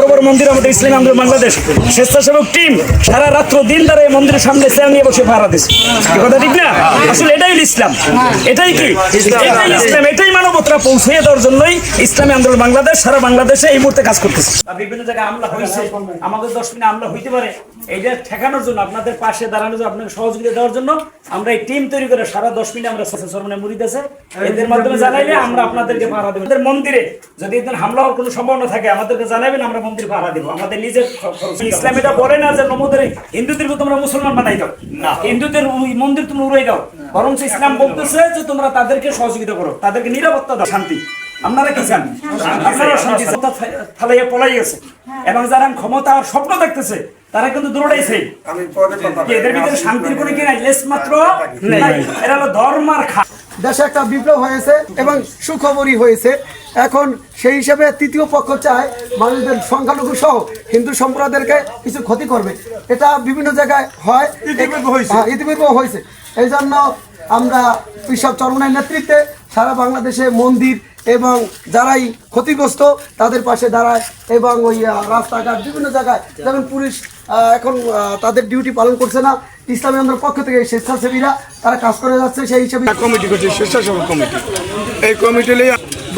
বড় বড় মন্দির আমাদের ইসলামী আন্দোলন বাংলাদেশ। স্বেচ্ছাসেবক টিম সারা রাত্র দিন ধরে এই মন্দিরের সামনে চেয়ার নিয়ে বসে পাহারা দিচ্ছে কথা ঠিক না? আসলে এটাই ইসলাম। এটাই কি? এটাই ইসলাম এটাই মানবতরা পৌঁছে দেওয়ার জন্যই ইসলামী আন্দোলন বাংলাদেশ সারা বাংলাদেশে এই মুহূর্তে কাজ করতেছে। বিভিন্ন জায়গায় হামলা হয়েছে। আমাদের দশ মিনিট হামলা হইতে পারে। এইটা ঠেকানোর জন্য আপনাদের পাশে দাঁড়ানোর জন্য আপনাকে সহযোগিতা দেওয়ার জন্য আমরা এই টিম তৈরি করে সারা দশ মিনিট আমরা সরমনে মুড়িদ আছে এদের মাধ্যমে জানাইলে আমরা আপনাদেরকে পাহারা দেবো। মন্দিরে যদি এদের হামলা হওয়ার কোনো সম্ভাবনা থাকে আমাদেরকে জানাবেন আমরা মন্দির পাহারা দেবো। আমাদের নিজের। ইসলাম এটা বলে না যে নমদের হিন্দুদেরকে তোমরা মুসলমান বানাই দাও। না। হিন্দুদের ওই মন্দির তুমি উড়াই দাও। বরং ইসলাম বলতেছে যে তোমরা তাদেরকে সহযোগিতা করো। তাদেরকে নিরাপত্তা দাও শান্তি। আপনারা কি চান আপনারা শান্তি। থালাইয়া পলাই গেছে। এবং যারা ক্ষমতা আর স্বপ্ন দেখতেছে তারা কিন্তু এদের ভিতরে শান্তির কোনো কি নাই? লেস মাত্র নাই। এরা হলো ধর্মার খা দেশে একটা বিপ্লব হয়েছে এবং সুখবরই হয়েছে। এখন সেই হিসাবে তৃতীয় পক্ষ চায় মানুষদের সংখ্যালঘু সহ হিন্দু সম্প্রদায়দেরকে কিছু ক্ষতি করবে। এটা বিভিন্ন জায়গায় হয়। ইতিপূর্বে হয়েছে। হ্যাঁ, এই জন্য আমরা কৃষক চরমনের নেতৃত্বে সারা বাংলাদেশে মন্দির এবং যারাই ক্ষতিগ্রস্ত, তাদের পাশে দাঁড়ায় এবং ওই রাস্তাঘাট বিভিন্ন জায়গায়। যেমন পুলিশ এখন তাদের ডিউটি পালন করছে না। ইসলামী আন্দোলনের পক্ষ থেকে স্বেচ্ছাসেবীরা, তারা কাজ করে যাচ্ছে সেই হিসেবে। কমিটি করছে, স্বেচ্ছাসেবক কমিটি। এই কমিটি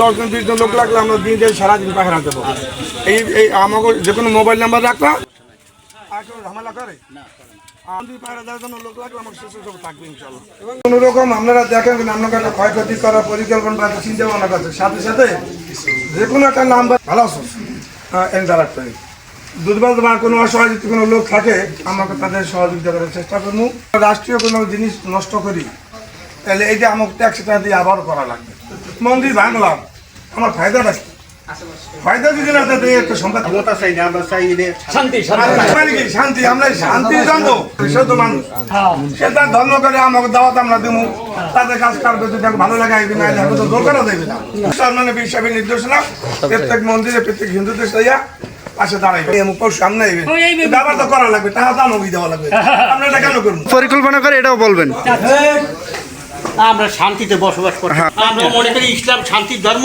দশ জন, বিশ জন লোক লাগলে আমরা দিন দিন সারাদিন পাহারা দেবো। এই এই আমাকে যে কোনো মোবাইল নাম্বার রাখলাম কেউ ঝামেলা করে? আমাদের পাহারা দেওয়ার জন্য লোক লাগলে আমার স্বেচ্ছাসেবক থাকবে ইনশাল্লাহ এবং কোনো রকম আপনারা দেখেন আপনার কাছে ক্ষয়ক্ষতি করার পরিকল্পনা বা চিন্তা ভাবনা করছে। সাথে সাথে যে কোনো একটা নাম্বার ভালো আছো এনজার রাখতে দুর্বল বা কোনো অসহায় যদি কোনো লোক থাকে আমাকে তাদের সহযোগিতা করার চেষ্টা করব রাষ্ট্রীয় কোনো জিনিস নষ্ট করি তাহলে এইটা আমাকে ট্যাক্সটা দিয়ে আবার করা লাগবে। মন্দির ভাঙলাম আমার ফায়দাটা কি? ফায়দা যদি না থাকে একটা সম্পদ ক্ষমতা চাই না আমরা চাই শান্তি মানে শান্তি আমরা শান্তি জানব বিশুদ্ধ মানুষ। সে তার ধর্ম করে আমাকে দাওয়াত আমরা দেবো তাদের কাজ করবে যদি ভালো লাগে আইবি না হলে তো দরকারও দেবে না। মানে বিশ্বাসী নির্দেশনা প্রত্যেক মন্দিরে প্রত্যেক হিন্দুদের সাইয়া পাশে দাঁড়াইবে। সামনে ব্যবহার তো করা লাগবে টাকা তো আমাকে দেওয়া লাগবে? আমরা এটা কেন করব? পরিকল্পনা করে এটাও বলবেন। আমরা শান্তিতে বসবাস করি আমরা মনে করি ইসলাম শান্তির ধর্ম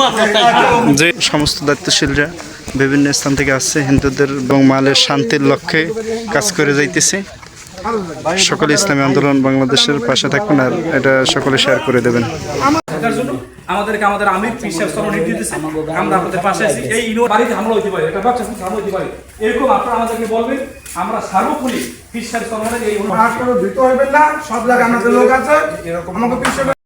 যে সমস্ত দায়িত্বশীলরা বিভিন্ন স্থান থেকে আসছে হিন্দুদের এবং মালের শান্তির লক্ষ্যে কাজ করে যাইতেছে। সকলে ইসলামী আন্দোলন বাংলাদেশের পাশে থাকবেন আর এটা সকলে শেয়ার করে দেবেন। থাকার জন্য আমাদেরকে আমাদের আমির পিসাব স্তর নির্দেশ দিতেছে আমরা আপনাদের পাশে আছি। এই ইনো বাড়িতে হামলা হইতে পারে এটা ব্যবসা হামলা হইতে পারে। এরকম আপনারা আমাদেরকে বলবেন আমরা সার্বক্ষণিক পিসাব সরণের এই অনুরোধ ভীত হইবেন না সব জায়গায় আমাদের লোক আছে। এরকম আমাকে পিছিয়ে